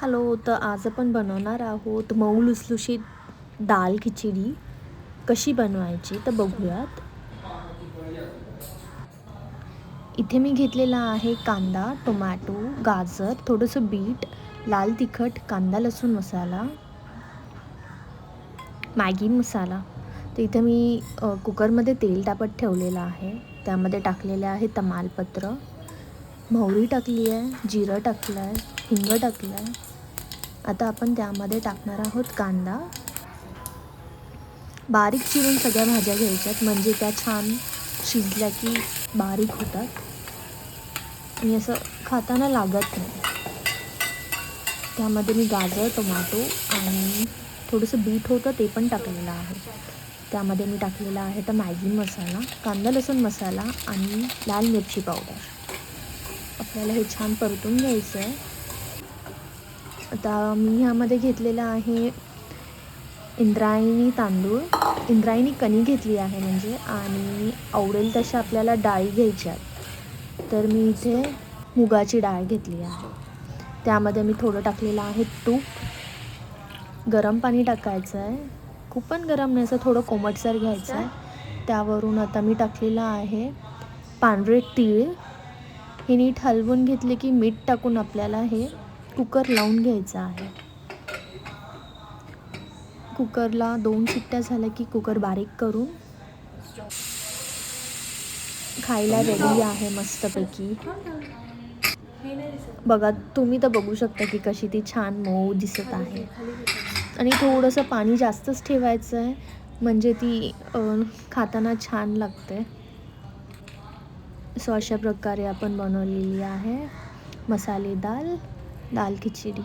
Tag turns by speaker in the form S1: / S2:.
S1: Hello तर आज आपण बनवणार आहोत मऊ लुसलुशीत दाल खिचडी. कशी बनवायची तर बघूयात. इथे मी घेतलेला आहे कांदा टोमॅटो गाजर थोडंसं बीट लाल तिखट कांदा लसूण मसाला मॅगी मसाला. तर इथे मी कुकरमध्ये तेल टाकत ठेवलेलं आहे. त्यामध्ये टाकलेले आहे तमालपत्र. मोहरी टाकली आहे जिरं टाकलं आहे हिंग टाकलं आहे. आता आपण त्यामध्ये टाकणार आहोत कांदा. बारीक चिरून सगळ्या भाज्या घ्यायच्यात म्हणजे त्या छान शिजल्या की बारीक होतात. आणि असं खाताना लागत नाही. त्यामध्ये मी गाजर टोमॅटो आणि थोडंसं बीट होतं ते पण टाकलेलं आहे. त्यामध्ये मी टाकलेला आहे तर मॅगी मसाला कांदा लसूण मसाला आणि लाल मिरची पावडर. आपल्याला हे छान परतून घ्यायचं आहे आता मी ह्यामध्ये घेतलेलं आहे इंद्रायणी तांदूळ. इंद्रायणी कणी घेतली आहे म्हणजे आणि आवडेल तशा आपल्याला डाळी घ्यायच्या तर मी इथे मुगाची डाळ घेतली आहे. त्यामध्ये मी थोडं टाकलेलं आहे तूप. गरम पाणी टाकायचं आहे. खूप पण गरम नाही असं थोडं कोमटसर घ्यायचं आहे. त्यावरून आता मी टाकलेलं आहे पांढरे तीळ. हे नीट हलवून घेतले की मीठ टाकून आपल्याला हे कुकर लावून घ्यायचं आहे. कुकरला दोन शिट्ट्या झाल्या की कुकर बारीक करून खायला रेडी आहे मस्तपैकी. बघा तुम्ही तर बघू शकता की कशी ती छान मऊ दिसत आहे. आणि थोडंसं पाणी जास्तच ठेवायचं आहे म्हणजे ती खाताना छान लागते. सो अशा प्रकारे आपण बनवलेली आहे मसाले दाल दाल खिचडी.